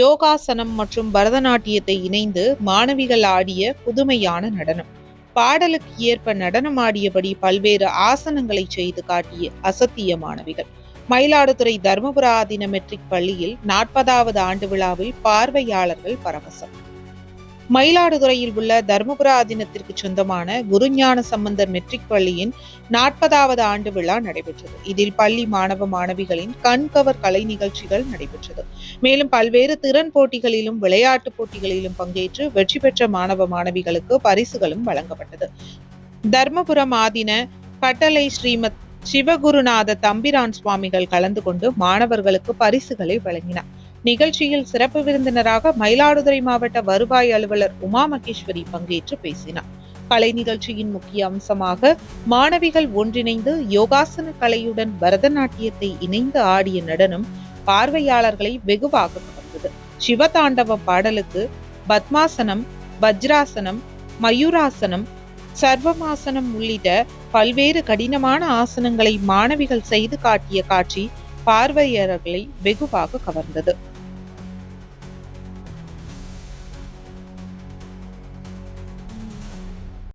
யோகாசனம் மற்றும் பரதநாட்டியத்தை இணைந்து மாணவிகள் ஆடிய புதுமையான நடனம். பாடலுக்கு ஏற்ப நடனம் ஆடியபடி பல்வேறு ஆசனங்களை செய்து காட்டிய அசத்திய மாணவிகள். மயிலாடுதுறை தர்மபுர ஆதீன மெட்ரிக் பள்ளியில் நாற்பதாவது ஆண்டு விழாவில் பார்வையாளர்கள் பரவசம். மயிலாடுதுறையில் உள்ள தர்மபுர ஆதீனத்திற்கு சொந்தமான குருஞான சம்பந்தர் மெட்ரிக் பள்ளியின் நாற்பதாவது ஆண்டு விழா நடைபெற்றது. இதில் பள்ளி மாணவ மாணவிகளின் கண்கவர் கலை நிகழ்ச்சிகள் நடைபெற்றது. மேலும் பல்வேறு திறன் போட்டிகளிலும் விளையாட்டு போட்டிகளிலும் பங்கேற்று வெற்றி பெற்ற மாணவ மாணவிகளுக்கு பரிசுகளும் வழங்கப்பட்டது. தர்மபுரம் ஆதீன கட்டளை ஸ்ரீமத் சிவகுருநாத தம்பிரான் சுவாமிகள் கலந்து கொண்டு மாணவர்களுக்கு பரிசுகளை வழங்கினார். நிகழ்ச்சியில் சிறப்பு விருந்தினராக மயிலாடுதுறை மாவட்ட வருவாய் அலுவலர் உமா மகேஸ்வரி பங்கேற்று பேசினார். கலை நிகழ்ச்சியின் முக்கிய அம்சமாக மாணவிகள் ஒன்றிணைந்து யோகாசன கலையுடன் பரதநாட்டியத்தை இணைந்து ஆடிய நடனம் பார்வையாளர்களை வெகுவாக கவர்ந்தது சிவதாண்டவ பாடலுக்கு பத்மாசனம் வஜ்ராசனம் மயூராசனம் சர்வமாசனம் உள்ளிட்ட பல்வேறு கடினமான ஆசனங்களை மாணவிகள் செய்து காட்டிய காட்சி பார்வையாளர்களை வெகுவாக கவர்ந்தது.